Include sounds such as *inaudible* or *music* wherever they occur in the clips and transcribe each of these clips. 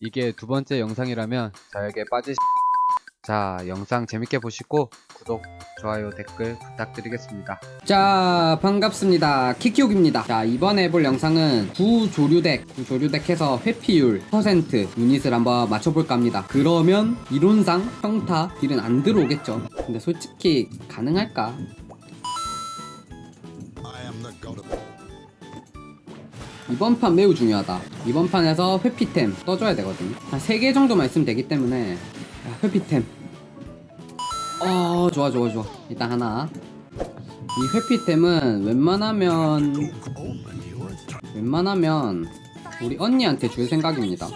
이게 두 번째 영상이라면 저에게 빠지 *laughs* 자 영상 재밌게 보시고 구독, 좋아요, 댓글 부탁드리겠습니다. 자 반갑습니다. 키키옥입니다. 자 이번에 해볼 영상은 구조류덱 구조류덱 해서 회피율 퍼센트 유닛을 한번 맞춰볼까 합니다. 그러면 이론상 평타 딜은 안 들어오겠죠. 근데 솔직히 가능할까 이번 판 매우 중요하다. 이번 판에서 회피템 떠줘야 되거든요 한 3개 정도만 있으면 되기 때문에 야, 회피템. 어 좋아 좋아 좋아. 일단 하나. 이 회피템은 웬만하면 웬만하면 우리 언니한테 줄 생각입니다.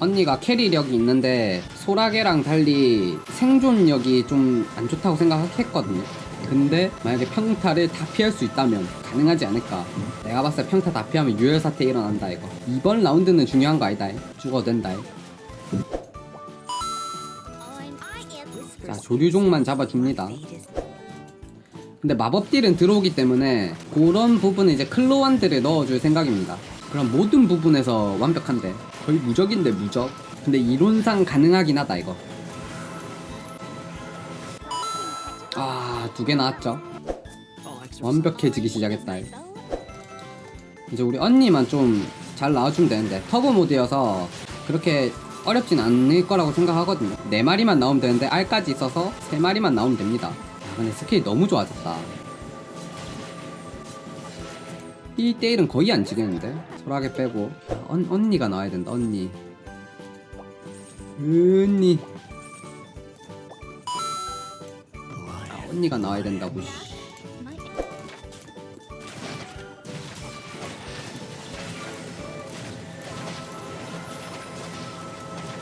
언니가 캐리력이 있는데 소라게랑 달리 생존력이 좀 안 좋다고 생각했거든요 근데 만약에 평타를 다 피할 수 있다면 가능하지 않을까? 내가 봤을 때 평타 다 피하면 유혈 사태 일어난다 이거. 이번 라운드는 중요한 거 아니다 죽어도 된다 자 조류종만 잡아줍니다. 근데 마법딜은 들어오기 때문에 그런 부분은 이제 클로완드를 넣어줄 생각입니다. 그럼 모든 부분에서 완벽한데? 거의 무적인데 무적? 근데 이론상 가능하긴 하다 이거 아 두 개 나왔죠? 완벽해지기 시작했다. 이제 우리 언니만 좀 잘 나와주면 되는데 터보 모드여서 그렇게 어렵진 않을 거라고 생각하거든요. 네 마리만 나오면 되는데 알까지 있어서 세 마리만 나오면 됩니다. 아, 근데 스킬이 너무 좋아졌다. 1대1은 거의 안 지겠는데? 소라게 빼고. 아, 언, 언니가 나와야 된다 언니. 언니 언니가 나와야 된다고. 씨.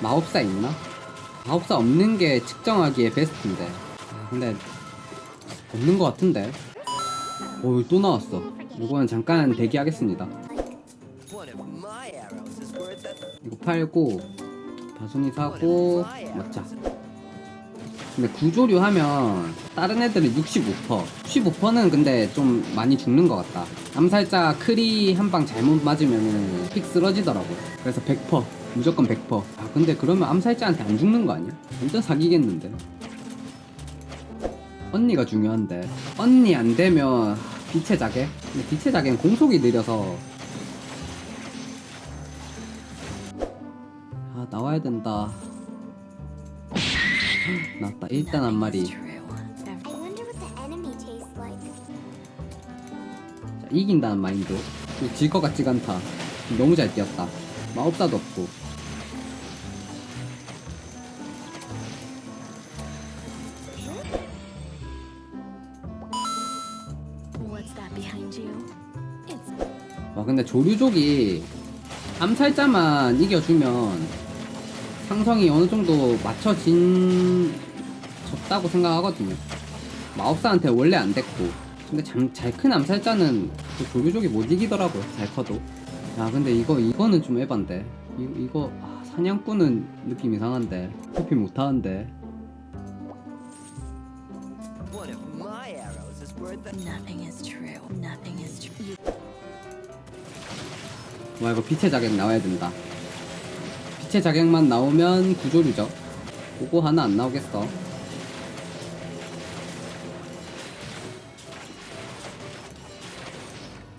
마법사 있나? 마법사 없는 게 측정하기에 베스트인데. 아, 근데 없는 것 같은데. 오또 나왔어. 이거는 잠깐 대기하겠습니다. 이거 팔고 바순이 사고 먹자 근데 구조류 하면 다른 애들은 65% 15%는 근데 좀 많이 죽는 것 같다. 암살자 크리 한 방 잘못 맞으면 픽 쓰러지더라고 그래서 100% 무조건 100%아 근데 그러면 암살자한테 안 죽는 거 아니야? 완전 사기겠는데? 언니가 중요한데. 언니 안 되면 빛의 자개? 근데 빛의 자개는 공속이 느려서. 아 나와야 된다 나왔다. 일단 한 마리. 자. 이긴다는 마인드. 질것 같지가 않다. 너무 잘 뛰었다. 마법사도 없고. 와 근데 조류족이 암살자만 이겨주면 상성이 어느 정도 맞춰진 졌다고 생각하거든요. 마법사한테 원래 안 됐고. 근데 잘 큰 암살자는 그 조류족이 못 이기더라고요 잘 커도. 야 근데 이거 이거는 좀 에반데. 이, 이거 아, 사냥꾼은 느낌 이상한데. 회피 못하는데. 와 이거 빛의 자객 나와야 된다 빛의 자객만 나오면 구조류죠 그거 하나 안 나오겠어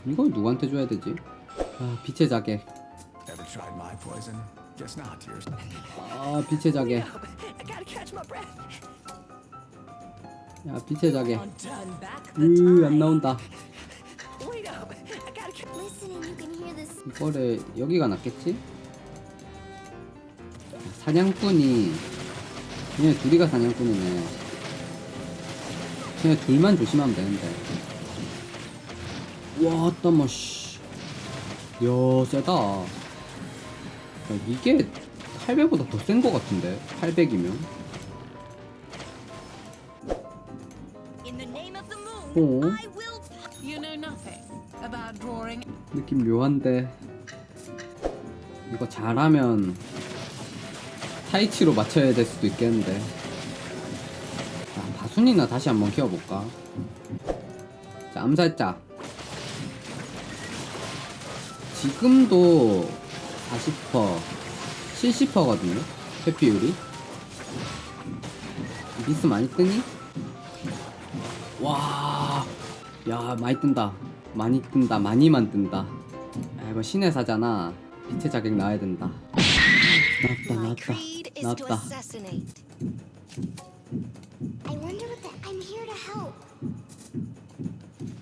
이걸 누구한테 줘야 되지? 아 빛의 자객. 아 빛의 자객. 야 빛의 자객 으안. 나온다. 이거를 여기가 낫겠지? 사냥꾼이 그냥 둘이가 사냥꾼이네. 그냥 둘만 조심하면 되는데. 와 따마 씨. 야 세다. 야, 이게 800보다 더 센 거 같은데? 800이면? In the name of the moon, 어. 느낌 묘한데. 이거 잘하면 타이치로 맞춰야 될 수도 있겠는데. 자 바순이나 다시 한번 키워볼까? 자 암살자 지금도 40% 70%거든요 회피율이 미스 많이 뜨니? 와, 야 많이 뜬다. 많이 뜬다 많이만 뜬다. 야 이거 신의 사잖아. 빛의 자격 나와야 된다. 나왔다 나왔다 나왔다.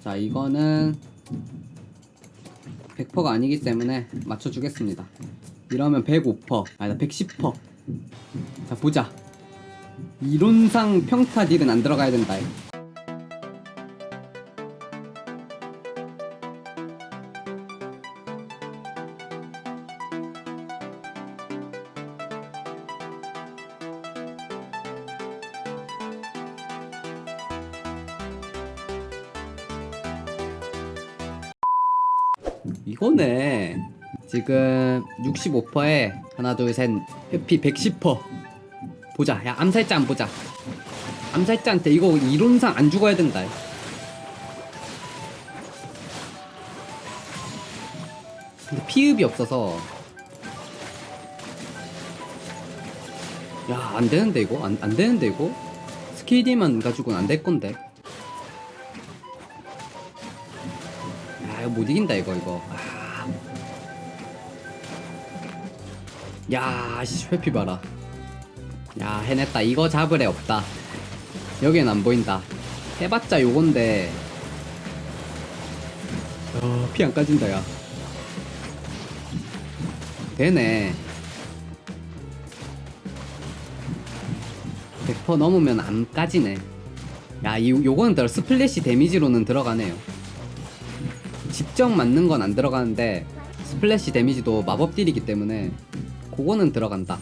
자 이거는 100%가 아니기 때문에 맞춰주겠습니다. 이러면 105% 아니다 110%자 보자. 이론상 평타 딜은 안 들어가야 된다 이거네. 지금 65%에 하나 둘셋 회피 110% 보자. 야 암살자 안 보자. 암살자한테 이거 이론상 안 죽어야 된다. 근데 피흡이 없어서. 야 안되는데 이거? 안, 안되는데 이거? 스킬 D만 가지고는 안 될 건데 못 이긴다 이거 이거. 아. 야 씨, 회피 봐라. 야 해냈다. 이거 잡을 애 없다. 여기엔 안 보인다. 해봤자 요건데. 어, 피 안 까진다 야. 되네. 100% 넘으면 안 까지네. 야 이, 요거는 더 스플래시 데미지로는 들어가네요 직접 맞는 건 안 들어가는데 스플래시 데미지도 마법 딜이기 때문에 그거는 들어간다.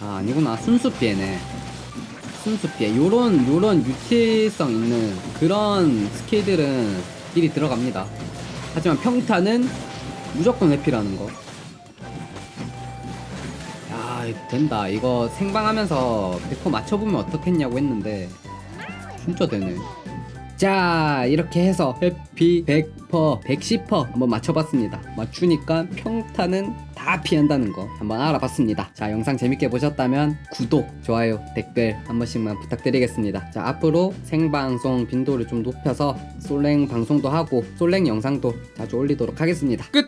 아 아니구나. 순수 피해네. 순수 피해. 요런 요런 유틸성 있는 그런 스킬들은 딜이 들어갑니다. 하지만 평타는 무조건 회피라는 거. 야, 된다. 이거 생방하면서 100% 맞춰보면 어떻겠냐고 했는데 진짜 되네. 자, 이렇게 해서 회피 100%, 110% 한번 맞춰봤습니다. 맞추니까 평타는 다 피한다는 거 한번 알아봤습니다. 자, 영상 재밌게 보셨다면 구독, 좋아요, 댓글 한 번씩만 부탁드리겠습니다. 자, 앞으로 생방송 빈도를 좀 높여서 솔랭 방송도 하고 솔랭 영상도 자주 올리도록 하겠습니다. 끝!